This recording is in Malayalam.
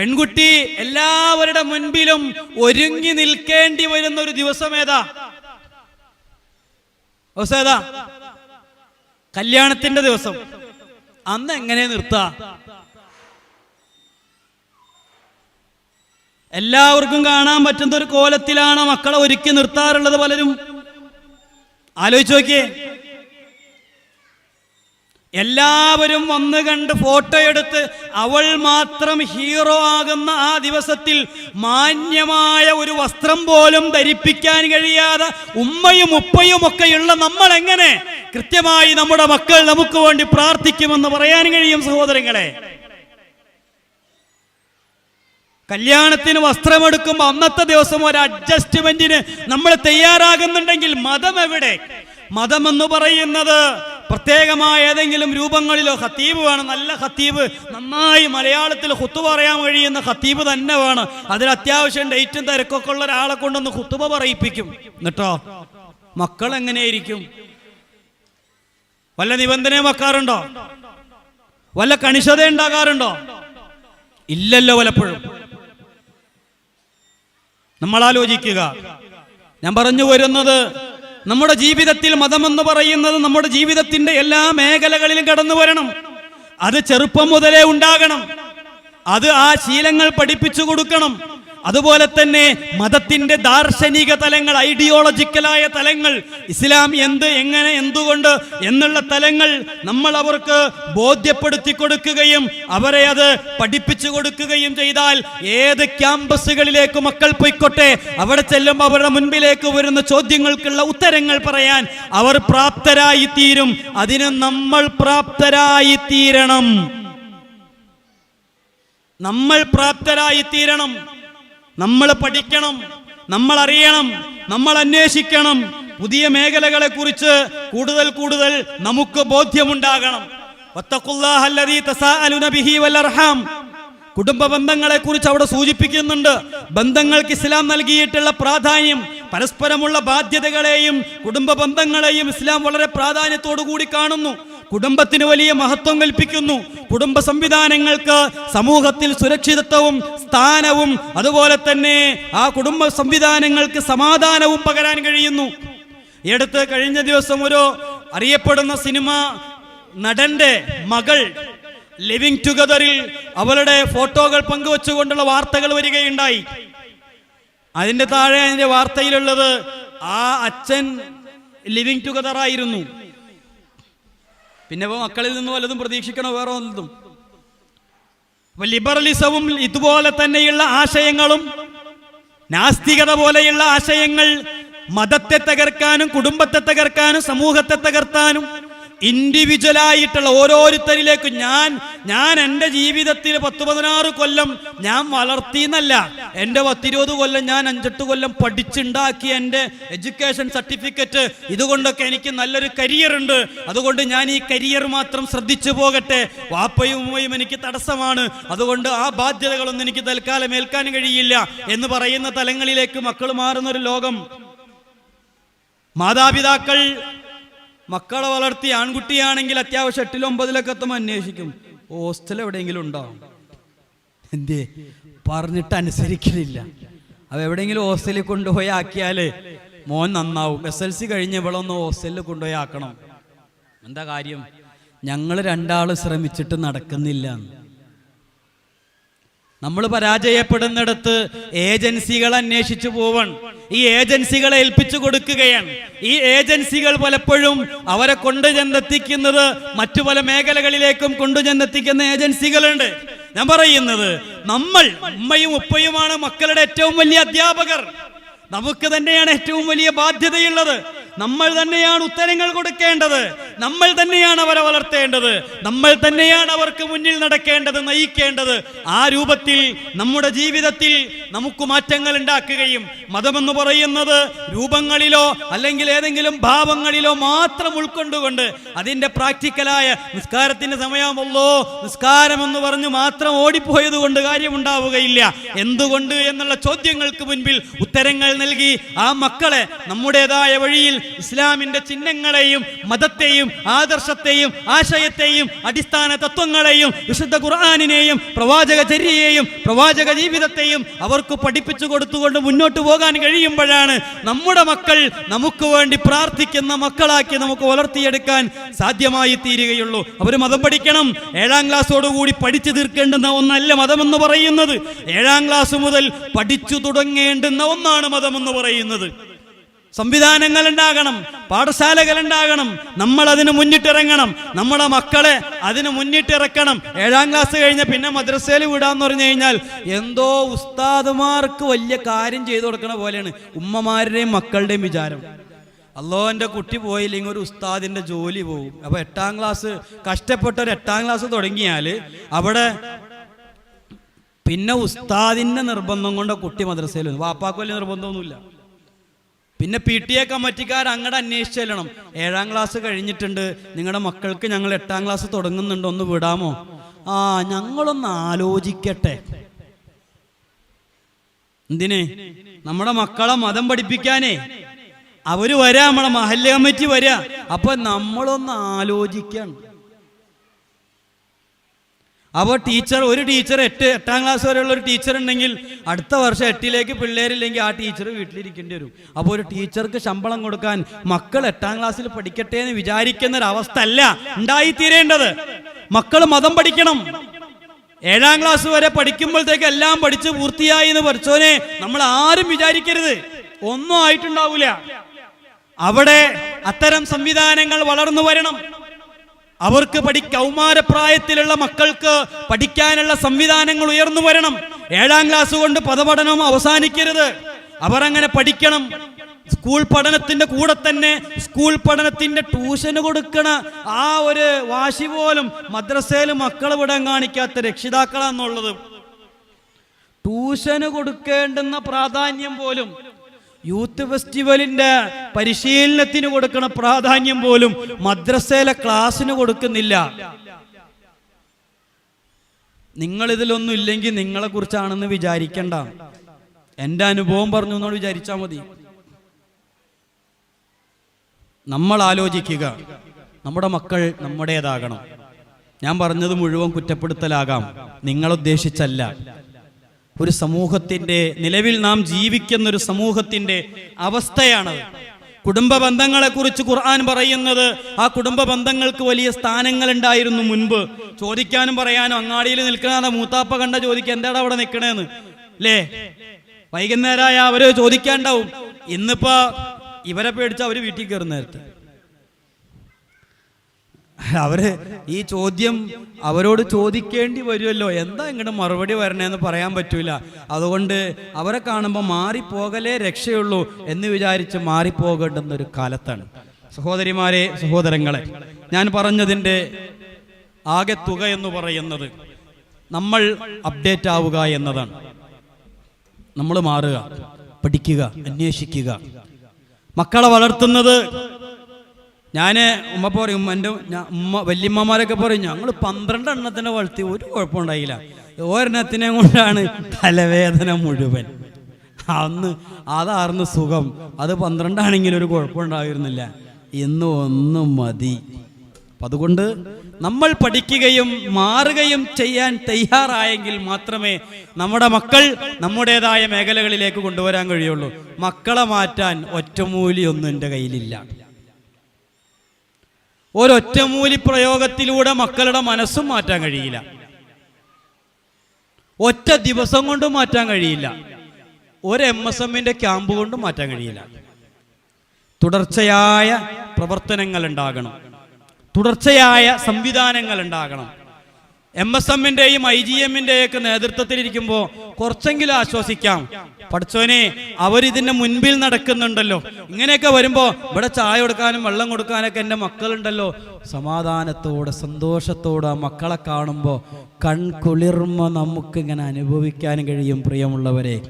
പെൺകുട്ടി എല്ലാവരുടെ മുൻപിലും ഒരുങ്ങി നിൽക്കേണ്ടി വരുന്ന ഒരു ദിവസം ഏതാ? ദിവസം ഏതാ? കല്യാണത്തിന്റെ ദിവസം. അന്ന് എങ്ങനെ നിർത്താ? എല്ലാവർക്കും കാണാൻ പറ്റുന്ന ഒരു കോലത്തിലാണ് മക്കളെ ഒരുക്കി നിർത്താറുള്ളത് പലരും. ആലോചിച്ച് നോക്കിയേ. എല്ലാവരും വന്ന് കണ്ട് ഫോട്ടോ എടുത്ത് അവൾ മാത്രം ഹീറോ ആകുന്ന ആ ദിവസത്തിൽ മാന്യമായ ഒരു വസ്ത്രം പോലും ധരിപ്പിക്കാൻ കഴിയാതെ ഉമ്മയും ഉപ്പയും ഒക്കെയുള്ള നമ്മൾ എങ്ങനെ കൃത്യമായി നമ്മുടെ മക്കൾ നമുക്ക് വേണ്ടി പ്രാർത്ഥിക്കുമെന്ന് പറയാൻ കഴിയും സഹോദരങ്ങളെ. കല്യാണത്തിന് വസ്ത്രമെടുക്കുമ്പോൾ അന്നത്തെ ദിവസം ഒരു അഡ്ജസ്റ്റ്മെന്റിന് നമ്മൾ തയ്യാറാകുന്നുണ്ടെങ്കിൽ മതം എവിടെ മതം എന്ന് പറയുന്നത് പ്രത്യേകമായ ഏതെങ്കിലും രൂപങ്ങളിലോ ഖത്തീബ് വേണം. നല്ല ഖത്തീബ്. നന്നായി മലയാളത്തിൽ ഹുത്തു പറയാൻ കഴിയുന്ന ഖത്തീബ് തന്നെ വേണം. അതിൽ അത്യാവശ്യം ഡേറ്റും തിരക്കൊക്കെ ഉള്ള ഒരാളെ കൊണ്ടൊന്ന് ഹുത്തുബ പറയിപ്പിക്കും. എന്നിട്ടോ? മക്കൾ എങ്ങനെയായിരിക്കും? വല്ല നിബന്ധനയും വെക്കാറുണ്ടോ? വല്ല കണിശത ഉണ്ടാകാറുണ്ടോ? ഇല്ലല്ലോ പലപ്പോഴും നമ്മൾ ആലോചിക്കുക ഞാൻ പറഞ്ഞു വരുന്നത് നമ്മുടെ ജീവിതത്തിൽ മതമെന്ന് പറയുന്നത് നമ്മുടെ ജീവിതത്തിന്റെ എല്ലാ മേഖലകളിലും കടന്നു വരണം. അത് ചെറുപ്പം മുതലേ ഉണ്ടാകണം. അത് ആ ശീലങ്ങൾ പഠിപ്പിച്ചു കൊടുക്കണം. അതുപോലെ തന്നെ മതത്തിന്റെ ദാർശനിക തലങ്ങൾ ഐഡിയോളജിക്കലായ തലങ്ങൾ ഇസ്ലാം എന്ത് എങ്ങനെ എന്തുകൊണ്ട് എന്നുള്ള തലങ്ങൾ നമ്മൾ അവർക്ക് ബോധ്യപ്പെടുത്തി കൊടുക്കുകയും അവരെ അത് പഠിപ്പിച്ചു കൊടുക്കുകയും ചെയ്താൽ ഏത് ക്യാമ്പസുകളിലേക്ക് മക്കൾ പോയിക്കോട്ടെ അവിടെ ചെല്ലുമ്പോൾ അവരുടെ മുൻപിലേക്ക് വരുന്ന ചോദ്യങ്ങൾക്കുള്ള ഉത്തരങ്ങൾ പറയാൻ അവർ പ്രാപ്തരായി തീരും. അതിന് നമ്മൾ പ്രാപ്തരായി തീരണം. നമ്മൾ പ്രാപ്തരായി തീരണം. നമ്മൾ പഠിക്കണം നമ്മൾ അറിയണം നമ്മൾ അന്വേഷിക്കണം. പുതിയ മേഖലകളെ കുറിച്ച് കൂടുതൽ കൂടുതൽ നമുക്ക് ബോധ്യമുണ്ടാകണം. കുടുംബ ബന്ധങ്ങളെ കുറിച്ച് അവിടെ സൂചിപ്പിക്കുന്നുണ്ട്. ബന്ധങ്ങൾക്ക് ഇസ്ലാം നൽകിയിട്ടുള്ള പ്രാധാന്യം പരസ്പരമുള്ള ബാധ്യതകളെയും കുടുംബ ബന്ധങ്ങളെയും ഇസ്ലാം വളരെ പ്രാധാന്യത്തോടു കൂടി കാണുന്നു. കുടുംബത്തിന് വലിയ മഹത്വം കൽപ്പിക്കുന്നു. കുടുംബ സംവിധാനങ്ങൾക്ക് സമൂഹത്തിൽ സുരക്ഷിതത്വവും സ്ഥാനവും അതുപോലെ തന്നെ ആ കുടുംബ സംവിധാനങ്ങൾക്ക് സമാധാനവും പകരാൻ കഴിയുന്നു. ഈ അടുത്ത് കഴിഞ്ഞ ദിവസം ഒരു അറിയപ്പെടുന്ന സിനിമ നടന്റെ മകൾ ലിവിംഗ് ടുഗദറിൽ അവളുടെ ഫോട്ടോകൾ പങ്കുവച്ചുകൊണ്ടുള്ള വാർത്തകൾ വരികയുണ്ടായി. അതിന്റെ താഴെ അതിന്റെ വാർത്തയിലുള്ളത് ആ അച്ഛൻ ലിവിംഗ് ടുഗദർ ആയിരുന്നു. പിന്നെ മക്കളിൽ നിന്ന് വല്ലതും പ്രതീക്ഷിക്കണോ വേറെ വല്ലതും ലിബറലിസവും ഇതുപോലെ തന്നെയുള്ള ആശയങ്ങളും നാസ്തികത പോലെയുള്ള ആശയങ്ങൾ മതത്തെ തകർക്കാനും കുടുംബത്തെ തകർക്കാനും സമൂഹത്തെ തകർത്താനും ഇൻഡിവിജ്വലായിട്ടുള്ള ഓരോരുത്തരിലേക്ക് ഞാൻ ഞാൻ എന്റെ ജീവിതത്തിൽ പത്ത് പതിനാറ് കൊല്ലം ഞാൻ വളർത്തിയെന്നല്ല. എന്റെ പത്തിരുപത് കൊല്ലം ഞാൻ അഞ്ചെട്ട് കൊല്ലം പഠിച്ചുണ്ടാക്കിയ എന്റെ എഡ്യൂക്കേഷൻ സർട്ടിഫിക്കറ്റ് ഇതുകൊണ്ടൊക്കെ എനിക്ക് നല്ലൊരു കരിയർ ഉണ്ട്. അതുകൊണ്ട് ഞാൻ ഈ കരിയർ മാത്രം ശ്രദ്ധിച്ചു പോകട്ടെ. വാപ്പയും ഉമ്മയും എനിക്ക് തടസ്സമാണ്. അതുകൊണ്ട് ആ ബാധ്യതകളൊന്നും എനിക്ക് തൽക്കാലം ഏൽക്കാൻ കഴിയില്ല എന്ന് പറയുന്ന തലങ്ങളിലേക്ക് മക്കൾ മാറുന്ന ഒരു ലോകം. മാതാപിതാക്കൾ മക്കളെ വളർത്തി ആൺകുട്ടിയാണെങ്കിൽ അത്യാവശ്യം എട്ടിലും ഒമ്പതിലൊക്കെ എത്തുമ്പോൾ അന്വേഷിക്കും. ഹോസ്റ്റൽ എവിടെയെങ്കിലും ഉണ്ടാവും എന്തേ? പറഞ്ഞിട്ട് അനുസരിക്കലില്ല. അവ എവിടെയെങ്കിലും ഹോസ്റ്റലിൽ കൊണ്ടുപോയി ആക്കിയാൽ മോൻ നന്നാവും. എസ് എൽ സി കഴിഞ്ഞ് ഇവളൊന്ന് ഹോസ്റ്റലിൽ കൊണ്ടുപോയി ആക്കണം. എന്താ കാര്യം? ഞങ്ങൾ രണ്ടാൾ ശ്രമിച്ചിട്ട് നടക്കുന്നില്ല. നമ്മൾ പരാജയപ്പെടുന്നിടത്ത് ഏജൻസികൾ അന്വേഷിച്ചു പോവണം ഈ ഏജൻസികളെ ഏൽപ്പിച്ചു കൊടുക്കുകയാണ്. ഈ ഏജൻസികൾ പലപ്പോഴും അവരെ കൊണ്ടു ചെന്നെത്തിക്കുന്നത് മറ്റു പല മേഖലകളിലേക്കും കൊണ്ടു ചെന്നെത്തിക്കുന്ന ഏജൻസികളുണ്ട്. ഞാൻ പറയുന്നത് നമ്മൾ ഉമ്മയും ഉപ്പയുമാണ് മക്കളുടെ ഏറ്റവും വലിയ അധ്യാപകർ. നമുക്ക് തന്നെയാണ് ഏറ്റവും വലിയ ബാധ്യതയുള്ളത്. നമ്മൾ തന്നെയാണ് ഉത്തരങ്ങൾ കൊടുക്കേണ്ടത്. നമ്മൾ തന്നെയാണ് അവരെ വളർത്തേണ്ടത്. നമ്മൾ തന്നെയാണ് അവർക്ക് മുന്നിൽ നടക്കേണ്ടത് നയിക്കേണ്ടത്. ആ രൂപത്തിൽ നമ്മുടെ ജീവിതത്തിൽ നമുക്ക് മാറ്റങ്ങൾ ഉണ്ടാക്കുകയും മതമെന്ന് പറയുന്നത് രൂപങ്ങളിലോ അല്ലെങ്കിൽ ഏതെങ്കിലും ഭാവങ്ങളിലോ മാത്രം ഉൾക്കൊണ്ടുകൊണ്ട് അതിന്റെ പ്രാക്ടിക്കലായ നിസ്കാരത്തിന്റെ സമയമല്ലോ നിസ്കാരം എന്ന് പറഞ്ഞ് മാത്രം ഓടിപ്പോയത് കൊണ്ട് കാര്യമുണ്ടാവുകയില്ല. എന്തുകൊണ്ട് എന്നുള്ള ചോദ്യങ്ങൾക്ക് മുൻപിൽ ഉത്തരങ്ങൾ നൽകി ആ മക്കളെ നമ്മുടേതായ വഴിയിൽ ഇസ്ലാമിന്റെ ചിഹ്നങ്ങളെയും മതത്തെയും ആദർശത്തെയും ആശയത്തെയും അടിസ്ഥാന തത്വങ്ങളെയും വിശുദ്ധ ഖുർആാനിനെയും പ്രവാചക ചര്യയെയും പ്രവാചക ജീവിതത്തെയും അവർക്ക് പഠിപ്പിച്ചു കൊടുത്തുകൊണ്ട് മുന്നോട്ട് പോകാൻ കഴിയുമ്പോഴാണ് നമ്മുടെ മക്കൾ നമുക്ക് വേണ്ടി പ്രാർത്ഥിക്കുന്ന മക്കളാക്കി നമുക്ക് വളർത്തിയെടുക്കാൻ സാധ്യമായി തീരുകയുള്ളൂ. അവർ മതം പഠിക്കണം. ഏഴാം ക്ലാസ്സോടുകൂടി പഠിച്ചു തീർക്കേണ്ടുന്ന ഒന്നല്ല മതമെന്ന് പറയുന്നത്. ഏഴാം ക്ലാസ് മുതൽ പഠിച്ചു തുടങ്ങേണ്ടുന്ന ഒന്നാണ് മതമെന്ന് പറയുന്നത്. സംവിധാനങ്ങൾ ഉണ്ടാകണം പാഠശാലകൾ ഉണ്ടാകണം നമ്മൾ അതിന് മുന്നിട്ടിറങ്ങണം നമ്മുടെ മക്കളെ അതിന് മുന്നിട്ടിറക്കണം. ഏഴാം ക്ലാസ് കഴിഞ്ഞ പിന്നെ മദ്രസയിൽ വിടാന്ന് പറഞ്ഞു കഴിഞ്ഞാൽ എന്തോ ഉസ്താദുമാർക്ക് വലിയ കാര്യം ചെയ്തു കൊടുക്കണ പോലെയാണ് ഉമ്മമാരുടെയും മക്കളുടെയും വിചാരം. അല്ലോ എന്റെ കുട്ടി പോയില്ലെങ്കിൽ ഒരു ഉസ്താദിന്റെ ജോലി പോകും. അപ്പൊ എട്ടാം ക്ലാസ് കഷ്ടപ്പെട്ട ഒരു എട്ടാം ക്ലാസ് തുടങ്ങിയാൽ അവിടെ പിന്നെ ഉസ്താദിന്റെ നിർബന്ധം കൊണ്ട് കുട്ടി മദ്രസയിൽ വാപ്പാക്ക് വലിയ നിർബന്ധമൊന്നുമില്ല. പിന്നെ പി ടി എ കമ്മിറ്റിക്കാർ അങ്ങോട്ട് അന്വേഷിച്ച് ചെല്ലണം. ഏഴാം ക്ലാസ് കഴിഞ്ഞിട്ടുണ്ട്. നിങ്ങളുടെ മക്കൾക്ക് ഞങ്ങൾ എട്ടാം ക്ലാസ് തുടങ്ങുന്നുണ്ട്. ഒന്ന് വിടാമോ? ആ ഞങ്ങളൊന്ന് ആലോചിക്കട്ടെ. എന്തിനെ? നമ്മുടെ മക്കളെ മതം പഠിപ്പിക്കാനേ. അവർ വരാ നമ്മളെ മഹല്ല കമ്മിറ്റി വരാ. അപ്പൊ നമ്മളൊന്ന് ആലോചിക്കണം. അപ്പോൾ ടീച്ചർ ഒരു ടീച്ചർ എട്ട് എട്ടാം ക്ലാസ് വരെയുള്ള ഒരു ടീച്ചർ ഉണ്ടെങ്കിൽ അടുത്ത വർഷം എട്ടിലേക്ക് പിള്ളേരില്ലെങ്കിൽ ആ ടീച്ചർ വീട്ടിലിരിക്കേണ്ടി വരും. അപ്പോൾ ഒരു ടീച്ചർക്ക് ശമ്പളം കൊടുക്കാൻ മക്കൾ എട്ടാം ക്ലാസ്സിൽ പഠിക്കട്ടെ എന്ന് വിചാരിക്കുന്ന ഒരു അവസ്ഥ അല്ല ഉണ്ടായിത്തീരേണ്ടത്. മക്കൾ മതം പഠിക്കണം. ഏഴാം ക്ലാസ് വരെ പഠിക്കുമ്പോഴത്തേക്ക് എല്ലാം പഠിച്ച് പൂർത്തിയായി എന്ന് പഠിച്ചോനെ നമ്മൾ ആരും വിചാരിക്കരുത്. ഒന്നും ആയിട്ടുണ്ടാവില്ല അവിടെ അത്തരം സംവിധാനങ്ങൾ വളർന്നു വരണം. അവർക്ക് പഠി കൗമാരപ്രായത്തിലുള്ള മക്കൾക്ക് പഠിക്കാനുള്ള സംവിധാനങ്ങൾ ഉയർന്നു വരണം. ഏഴാം ക്ലാസ് കൊണ്ട് പദപഠനം അവസാനിക്കരുത്. അവർ അങ്ങനെ പഠിക്കണം. സ്കൂൾ പഠനത്തിന്റെ കൂടെ തന്നെ സ്കൂൾ പഠനത്തിന്റെ ട്യൂഷന് കൊടുക്കണ ആ ഒരു വാശി പോലും മദ്രസയിൽ മക്കളെ വിടാൻ കാണിക്കാത്ത രക്ഷിതാക്കളാന്നുള്ളത് ട്യൂഷന് കൊടുക്കേണ്ടുന്ന പ്രാധാന്യം പോലും യൂത്ത് ഫെസ്റ്റിവലിന്റെ പരിശീലനത്തിന് കൊടുക്കണ പ്രാധാന്യം പോലും മദ്രസയിലെ ക്ലാസ്സിന് കൊടുക്കുന്നില്ല. നിങ്ങൾ ഇതിലൊന്നും ഇല്ലെങ്കിൽ നിങ്ങളെ കുറിച്ചാണെന്ന് വിചാരിക്കണ്ട. എന്റെ അനുഭവം പറഞ്ഞു എന്നോട് വിചാരിച്ചാൽ മതി. നമ്മൾ ആലോചിക്കുക. നമ്മുടെ മക്കൾ നമ്മുടേതാകണം. ഞാൻ പറഞ്ഞത് മുഴുവൻ കുറ്റപ്പെടുത്തലാകാം. നിങ്ങൾ ഉദ്ദേശിച്ചല്ല ഒരു സമൂഹത്തിന്റെ നിലവിൽ നാം ജീവിക്കുന്ന ഒരു സമൂഹത്തിന്റെ അവസ്ഥയാണ് കുടുംബ ബന്ധങ്ങളെ കുറിച്ച് ഖുർആൻ പറയുന്നത് ആ കുടുംബ ബന്ധങ്ങൾക്ക് വലിയ സ്ഥാനങ്ങൾ ഉണ്ടായിരുന്നു മുൻപ്. ചോദിക്കാനും പറയാനും അങ്ങാടിയിൽ നിൽക്കുന്ന മൂത്താപ്പ കണ്ട ചോദിക്കുക എന്താടാ അവിടെ നിൽക്കണേന്ന് അല്ലേ വൈകുന്നേരമായ അവർ ചോദിക്കാണ്ടാവും. ഇന്നിപ്പോ ഇവരെ പേടിച്ച് അവർ വീട്ടിൽ കയറുന്ന നേരത്തെ. അവർ ഈ ചോദ്യം അവരോട് ചോദിക്കേണ്ടി വരുമല്ലോ. എന്താ ഇങ്ങോട്ട് മറുപടി വരണേന്ന് പറയാൻ പറ്റൂല. അതുകൊണ്ട് അവരെ കാണുമ്പോൾ മാറിപ്പോകലേ രക്ഷയുള്ളൂ എന്ന് വിചാരിച്ച് മാറിപ്പോകേണ്ടുന്ന ഒരു കാലത്താണ്. സഹോദരിമാരെ സഹോദരങ്ങളെ ഞാൻ പറഞ്ഞതിന്റെ ആകെ തുക എന്ന് പറയുന്നത് നമ്മൾ അപ്ഡേറ്റ് ആവുക എന്നതാണ്. നമ്മൾ മാറുക പഠിക്കുക അന്വേഷിക്കുക. മക്കളെ വളർത്തുന്നത് ഞാൻ ഉമ്മ പറയും എന്റെ ഉമ്മ വല്യമ്മമാരൊക്കെ പറയും ഞങ്ങൾ പന്ത്രണ്ട് എണ്ണത്തിനെ വളർത്തി ഒരു കുഴപ്പമുണ്ടായില്ല. ഒരെണ്ണത്തിനെ കൊണ്ടാണ് തലവേദന മുഴുവൻ. അന്ന് അതാർന്ന് സുഖം. അത് പന്ത്രണ്ടാണെങ്കിലും ഒരു കുഴപ്പമുണ്ടായിരുന്നില്ല. ഇന്ന് ഒന്നും മതി. അതുകൊണ്ട് നമ്മൾ പഠിക്കുകയും മാറുകയും ചെയ്യാൻ തയ്യാറായെങ്കിൽ മാത്രമേ നമ്മുടെ മക്കൾ നമ്മുടേതായ മേഖലകളിലേക്ക് കൊണ്ടുവരാൻ കഴിയുള്ളൂ. മക്കളെ മാറ്റാൻ ഒറ്റമൂലിയൊന്നും എന്റെ കയ്യിലില്ല. ഒരൊറ്റമൂലി പ്രയോഗത്തിലൂടെ മക്കളുടെ മനസ്സും മാറ്റാൻ കഴിയില്ല. ഒറ്റ ദിവസം കൊണ്ട് മാറ്റാൻ കഴിയില്ല. ഒരു എം എസ് എമ്മിന്റെ ക്യാമ്പ് കൊണ്ട് മാറ്റാൻ കഴിയില്ല. തുടർച്ചയായ പ്രവർത്തനങ്ങൾ ഉണ്ടാകണം. തുടർച്ചയായ സംവിധാനങ്ങൾ ഉണ്ടാകണം. എം എസ് എമ്മിന്റെയും ഐ ജി എമ്മിന്റെയും ഒക്കെ നേതൃത്വത്തിലിരിക്കുമ്പോൾ കുറച്ചെങ്കിലും ആശ്വസിക്കാം. പഠിച്ചോനെ അവരിതിന്റെ മുൻപിൽ നടക്കുന്നുണ്ടല്ലോ. ഇങ്ങനെയൊക്കെ വരുമ്പോ ഇവിടെ ചായ കൊടുക്കാനും വെള്ളം കൊടുക്കാനൊക്കെ എന്റെ മക്കളുണ്ടല്ലോ. സമാധാനത്തോടെ സന്തോഷത്തോടെ മക്കളെ കാണുമ്പോൾ കൺകുളിർമ നമുക്ക് ഇങ്ങനെ അനുഭവിക്കാൻ കഴിയും പ്രിയമുള്ളവരെ.